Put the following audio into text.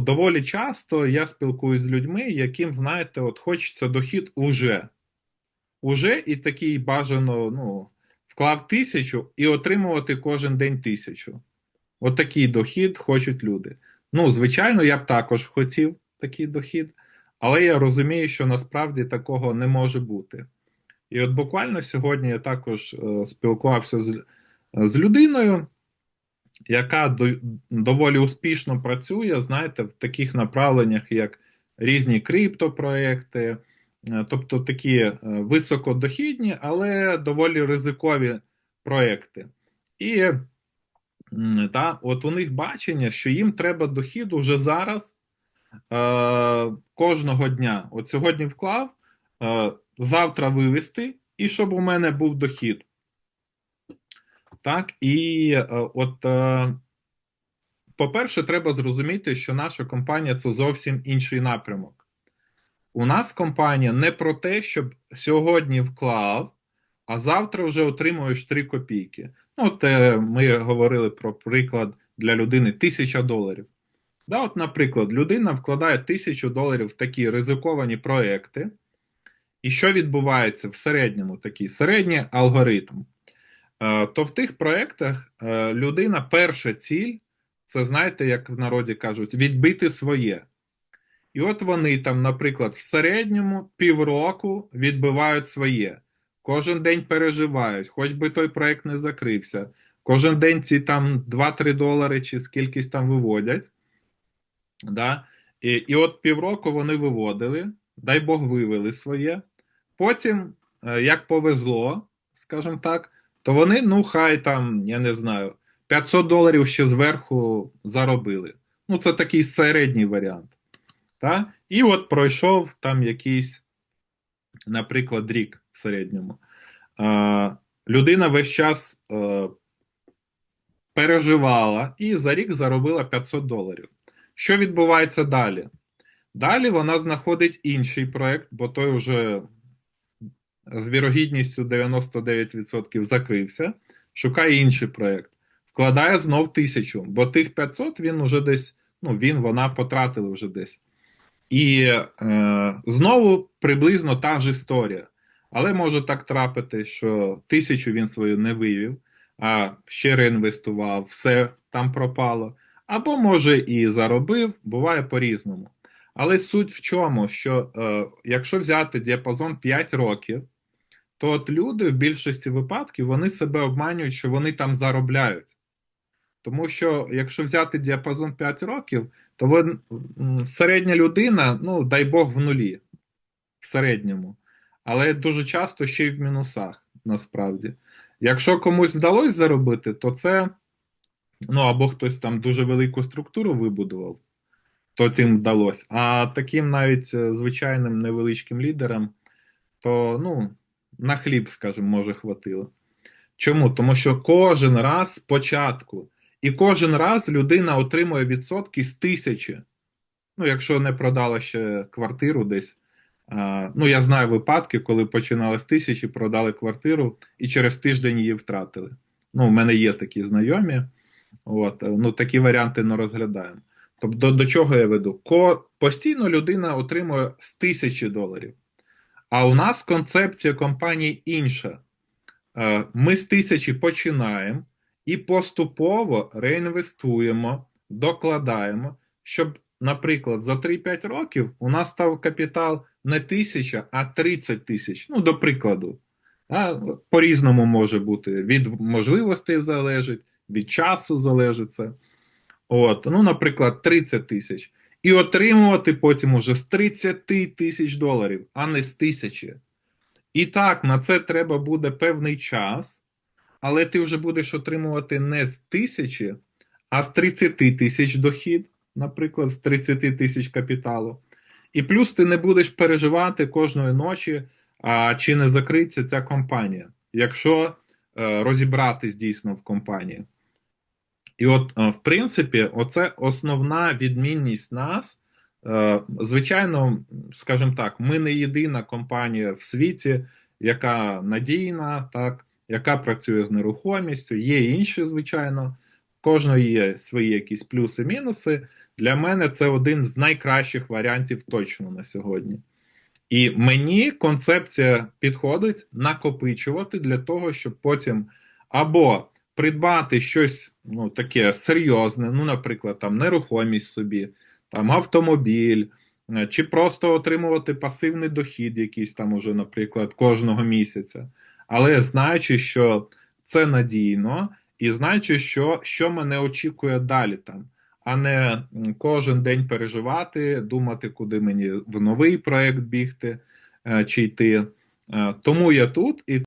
Доволі часто я спілкуюсь з людьми, яким, знаєте, от хочеться дохід уже. Уже і такий бажано, ну, вклав тисячу і отримувати кожен день тисячу. От такий дохід хочуть люди. Ну, звичайно, я б також хотів такий дохід, але я розумію, що насправді такого не може бути. І от буквально сьогодні я також е, спілкувався з, з людиною, яка до, доволі успішно працює, знаєте, в таких направленнях, як різні криптопроекти, е, тобто такі е, високодохідні, але доволі ризикові проекти. І та, от у них бачення, що їм треба дохід уже зараз е, кожного дня. От сьогодні вклав, е, завтра вивести, і щоб у мене був дохід. Так, і е, от, е, по-перше, треба зрозуміти, що наша компанія це зовсім інший напрямок. У нас компанія не про те, щоб сьогодні вклав, а завтра вже отримуєш 3 копійки. Ну, от е, ми говорили про приклад для людини 1000 доларів. Да, от, наприклад, людина вкладає 1000 доларів в такі ризиковані проекти. І що відбувається в середньому такий середній алгоритм? Е, То в тих проектах е, людина перша ціль, це знаєте, як в народі кажуть, відбити своє. І от вони там, наприклад, в середньому півроку відбивають своє. Кожен день переживають, хоч би той проект не закрився. Кожен день ці там 2-3 долари чи скількись там виводять. Да? І, і от півроку вони виводили, дай Бог вивели своє. Потім, е, як повезло, скажімо так, то вони, ну, хай там, я не знаю, 500 доларів ще зверху заробили. Ну, це такий середній варіант. Та? І от пройшов там якийсь, наприклад, рік в середньому. Е, людина весь час е, переживала і за рік заробила 500 доларів. Що відбувається далі? Далі вона знаходить інший проект, бо той вже з вірогідністю 99% закрився, шукає інший проект, вкладає знов тисячу, бо тих 500 він вже десь, ну він, вона потратили вже десь. І е, знову приблизно та ж історія. Але може так трапити, що тисячу він свою не вивів, а ще реінвестував, все там пропало. Або, може, і заробив, буває по-різному. Але суть в чому, що е, якщо взяти діапазон 5 років, то от люди в більшості випадків вони себе обманюють, що вони там заробляють. Тому що, якщо взяти діапазон 5 років, то ви, середня людина, ну, дай Бог, в нулі, в середньому. Але дуже часто ще й в мінусах, насправді. Якщо комусь вдалося заробити, то це, ну, або хтось там дуже велику структуру вибудував, то цим вдалося. А таким навіть е, звичайним невеличким лідерам, то, ну, на хліб, скажімо, може, хватило. Чому? Тому що кожен раз спочатку, і кожен раз людина отримує відсотки з тисячі. Ну, якщо не продала ще квартиру десь. Ну, я знаю випадки, коли починали з тисячі, продали квартиру і через тиждень її втратили. Ну, у мене є такі знайомі. От, ну, Такі варіанти не розглядаємо. Тобто, до, чого я веду? Ко, постійно людина отримує з тисячі доларів. А у нас концепція компанії інша. Е, ми з тисячі починаємо і поступово реінвестуємо, докладаємо, щоб, наприклад, за 3-5 років у нас став капітал не тисяча, а 30 тисяч. Ну, до прикладу. По-різному може бути. Від можливостей залежить, від часу залежить це. От, ну, наприклад, 30 тисяч і отримувати потім уже з 30 тисяч доларів, а не з тисячі. І так, на це треба буде певний час, але ти вже будеш отримувати не з тисячі, а з 30 тисяч дохід, наприклад, з 30 тисяч капіталу. І плюс ти не будеш переживати кожної ночі, а чи не закриться ця компанія, якщо е, розібратись дійсно в компанії. І от, е, в принципі, оце основна відмінність нас. Е, звичайно, скажімо так, ми не єдина компанія в світі, яка надійна, так, яка працює з нерухомістю. Є інші, звичайно, в кожної є свої якісь плюси-мінуси. Для мене це один з найкращих варіантів точно на сьогодні. І мені концепція підходить накопичувати для того, щоб потім або придбати щось ну, таке серйозне, ну, наприклад, там нерухомість собі, там автомобіль, е, чи просто отримувати пасивний дохід, якийсь там уже, наприклад, кожного місяця. Але знаючи, що це надійно, і знаючи, що, що мене очікує далі там, а не кожен день переживати, думати, куди мені в новий проект бігти е, чи йти. Е, Тому я тут і